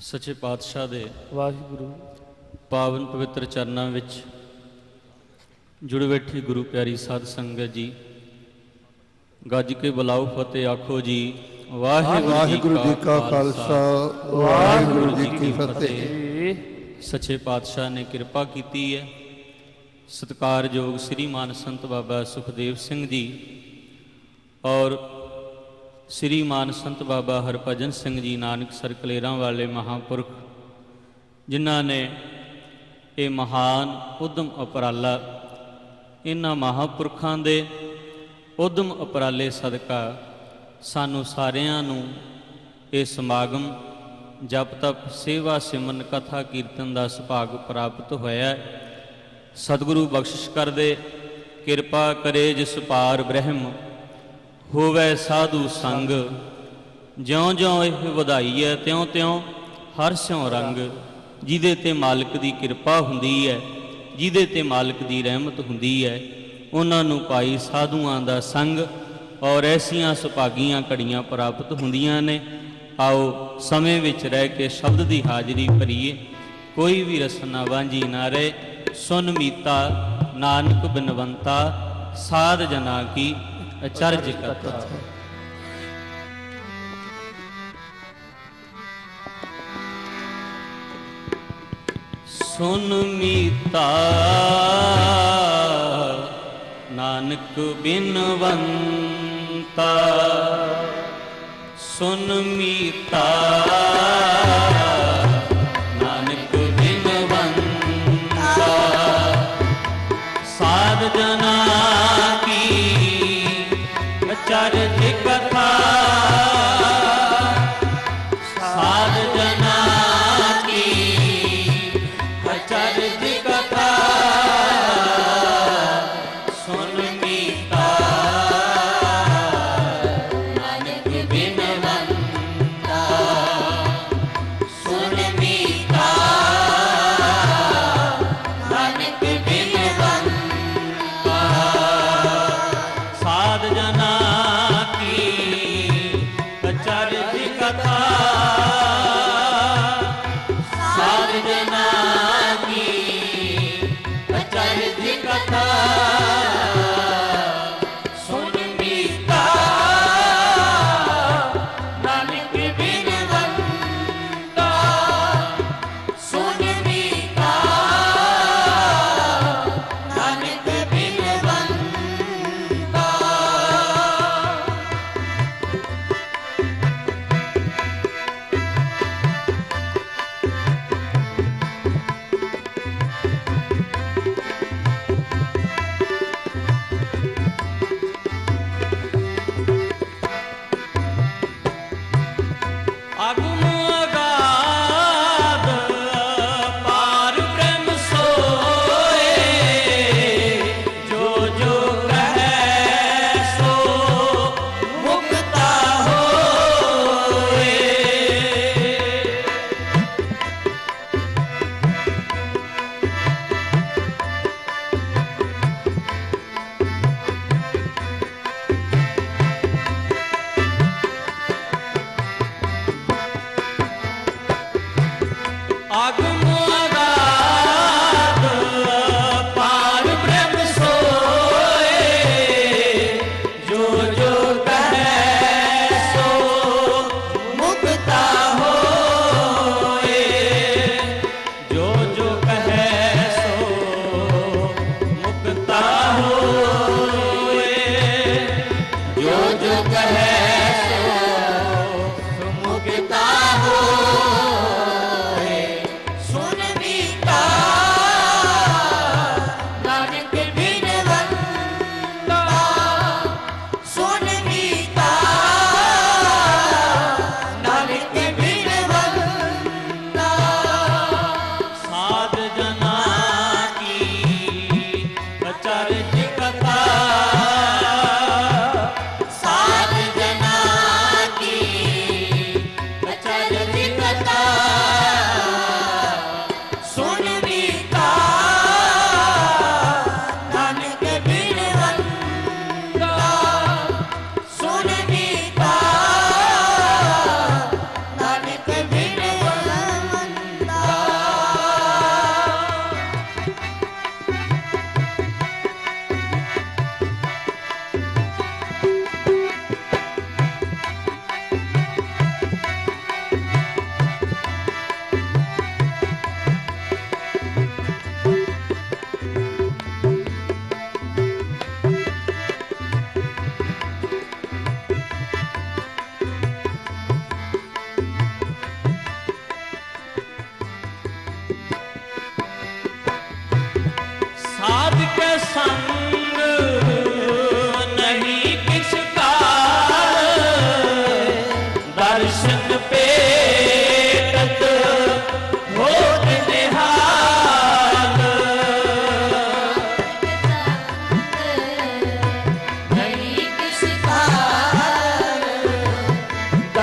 ਸੱਚੇ ਪਾਤਸ਼ਾਹ ਦੇ ਵਾਹਿਗੁਰੂ। ਪਾਵਨ ਪਵਿੱਤਰ ਚਰਨਾਂ ਵਿੱਚ ਜੁੜ ਬੈਠੀ ਗੁਰੂ ਪਿਆਰੀ ਸਾਧ ਸੰਗਤ ਜੀ। ਗੱਜ ਕੇ ਬੁਲਾਓ ਫਤਿਹ ਆਖੋ ਜੀ ਵਾਹਿਗੁਰੂ ਜੀ ਕਾ ਖਾਲਸਾ ਵਾਹਿਗੁਰੂ ਜੀ ਕੀ ਫਤਿਹ। ਸੱਚੇ ਪਾਤਸ਼ਾਹ ਨੇ ਕਿਰਪਾ ਕੀਤੀ ਹੈ। ਸਤਿਕਾਰਯੋਗ ਸ੍ਰੀ ਮਾਨ ਸੰਤ ਬਾਬਾ ਸੁਖਦੇਵ ਸਿੰਘ ਜੀ ਔਰ ਸ੍ਰੀ ਮਾਨ ਸੰਤ ਬਾਬਾ ਹਰਭਜਨ ਸਿੰਘ ਜੀ ਨਾਨਕ ਸਰਕਲੇਰਾਂ ਵਾਲੇ ਮਹਾਪੁਰਖ, ਜਿਨ੍ਹਾਂ ਨੇ ਇਹ ਮਹਾਨ ਉਦਮ ਉਪਰਾਲਾ ਇਹਨਾਂ ਮਹਾਪੁਰਖਾਂ ਦੇ ਉਦਮ ਉਪਰਾਲੇ ਸਦਕਾ ਸਾਨੂੰ ਸਾਰਿਆਂ ਨੂੰ ਇਹ ਸਮਾਗਮ ਜਪ ਤਪ ਸੇਵਾ ਸਿਮਨ ਕਥਾ ਕੀਰਤਨ ਦਾ ਸੁਭਾਗ ਪ੍ਰਾਪਤ ਹੋਇਆ ਸਤਿਗੁਰੂ ਬਖਸ਼ਿਸ਼ ਕਰਦੇ, ਕਿਰਪਾ ਕਰੇ ਜਿਸ ਪਾਰ ਬ੍ਰਹਮ ਹੋਵੇ ਸਾਧੂ ਸੰਗ। ਜਿਉਂ ਜਿਉਂ ਇਹ ਵਧਾਈ ਹੈ ਤਿਉਂ ਤਿਉਂ ਹਰ ਸਿਉ ਰੰਗ। ਜਿਹਦੇ ਤੇ ਮਾਲਕ ਦੀ ਕਿਰਪਾ ਹੁੰਦੀ ਹੈ ਜਿਹਦੇ ਤੇ ਮਾਲਕ ਦੀ ਰਹਿਮਤ ਹੁੰਦੀ ਹੈ ਉਹਨਾਂ ਨੂੰ ਪਾਈ ਸਾਧੂਆਂ ਦਾ ਸੰਗ ਔਰ ਐਸੀਆਂ ਸੁਭਾਗੀਆਂ ਘੜੀਆਂ ਪ੍ਰਾਪਤ ਹੁੰਦੀਆਂ ਨੇ। ਆਓ ਸਮੇਂ ਵਿੱਚ ਰਹਿ ਕੇ ਸ਼ਬਦ ਦੀ ਹਾਜ਼ਰੀ ਭਰੀਏ। ਕੋਈ ਵੀ ਰਸਨਾ ਵਾਂਝੀ ਨਾ ਰਹੇ। ਸੁਨ ਮੀਤਾ, ਨਾਨਕ ਬਿਨਵੰਤਾ, ਸਾਧ ਜਨਾ ਕੀ। ਅਚਰਜ ਕਥਾ ਸੁਨ ਮੀਤਾ ਨਾਨਕ ਬਿਨਵੰਤਾ। ਸੁਨ ਮੀਤਾ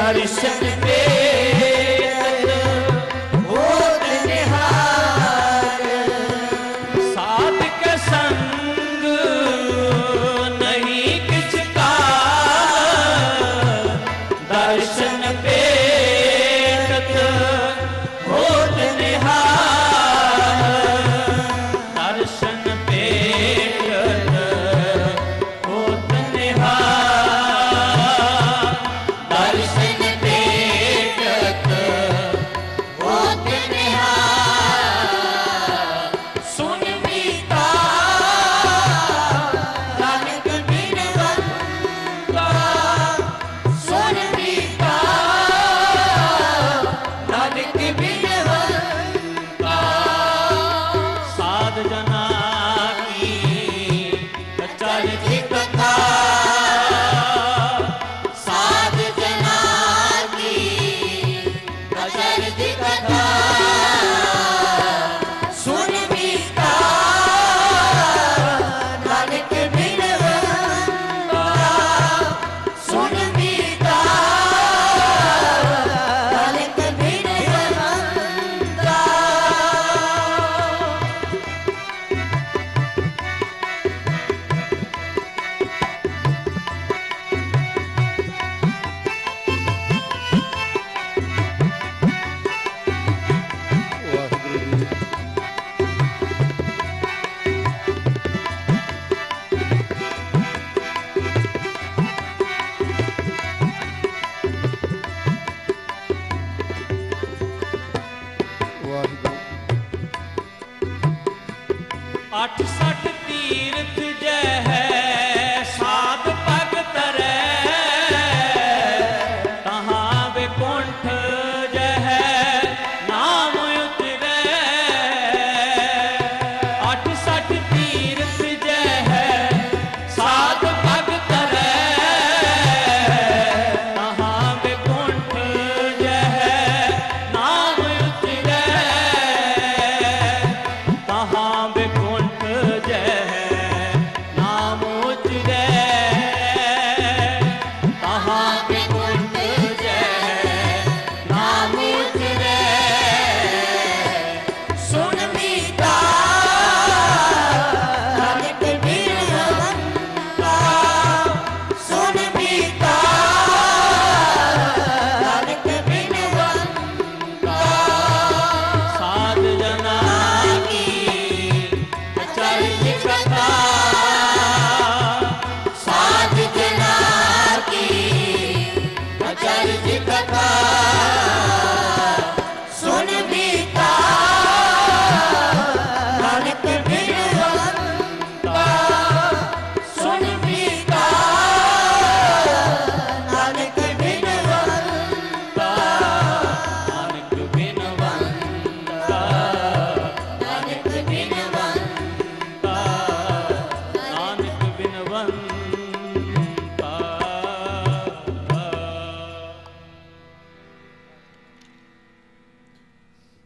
Everybody shout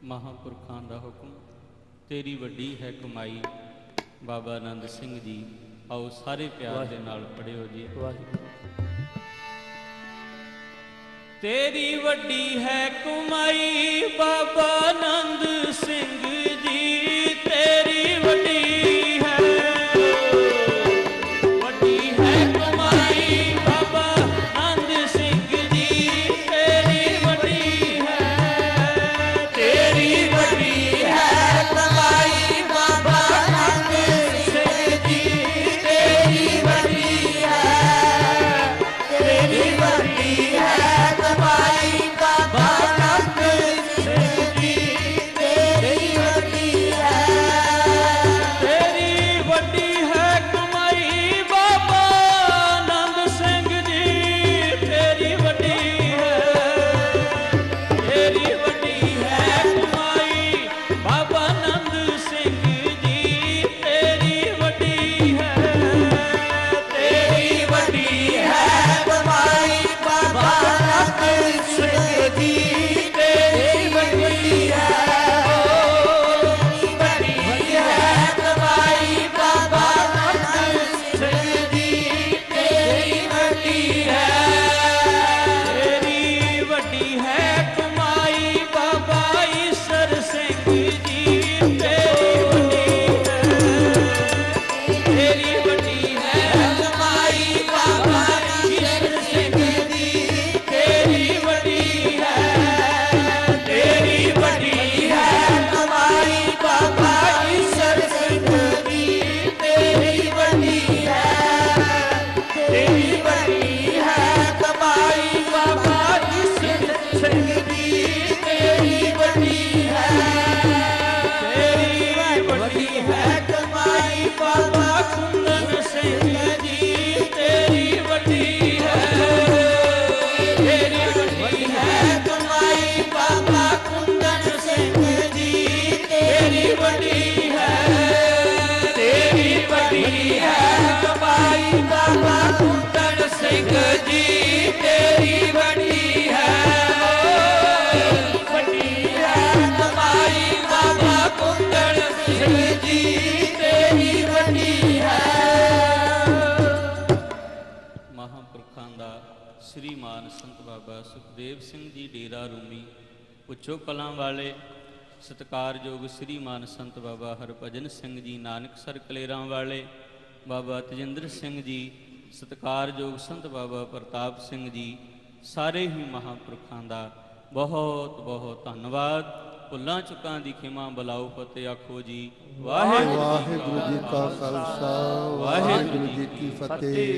ਮਹਾਪੁਰਖਾਂ ਦਾ ਹੁਕਮ। ਤੇਰੀ ਵੱਡੀ ਹੈ ਕਮਾਈ। ਬਾਬਾ ਆਨੰਦ ਸਿੰਘ ਜੀ ਆਓ ਸਾਰੇ ਪਿਆਰ ਦੇ ਨਾਲ ਪੜਿਓ ਜੀ। ਤੇਰੀ ਵੱਡੀ ਹੈ ਕਮਾਈ। ਬਾਬਾ ਆਨੰਦ ਸਿੰਘ ਸ੍ਰੀ ਮਾਨ ਸੰਤ ਬਾਬਾ ਸੁਖਦੇਵ ਸਿੰਘ ਜੀ ਡੇਰਾ ਰੂਮੀ। ਪੁੱਛੋ ਕਲਾਂ ਵਾਲੇ ਸਤਿਕਾਰਯੋਗ ਸ੍ਰੀ ਮਾਨ ਸੰਤ ਬਾਬਾ ਹਰਭਜਨ ਸਿੰਘ ਜੀ ਨਾਨਕਸਰ ਕਲੇਰਾਂ ਵਾਲੇ ਬਾਬਾ ਤਜਿੰਦਰ ਸਿੰਘ ਜੀ ਸਤਿਕਾਰਯੋਗ ਸੰਤ ਬਾਬਾ ਪ੍ਰਤਾਪ ਸਿੰਘ ਜੀ ਸਾਰੇ ਹੀ ਮਹਾਂਪੁਰਖਾਂ ਦਾ ਬਹੁਤ ਬਹੁਤ ਧੰਨਵਾਦ। ਭੁੱਲਾਂ ਚੁੱਕਾਂ ਦੀ ਖਿਮਾ ਬਲਾਉ ਫਤਿਹ ਆਖੋ ਜੀ। ਵਾਹਿਗੁਰੂ ਜੀ ਕਾ ਖਾਲਸਾ। ਵਾਹਿਗੁਰੂ ਜੀ ਕੀ ਫਤਿਹ।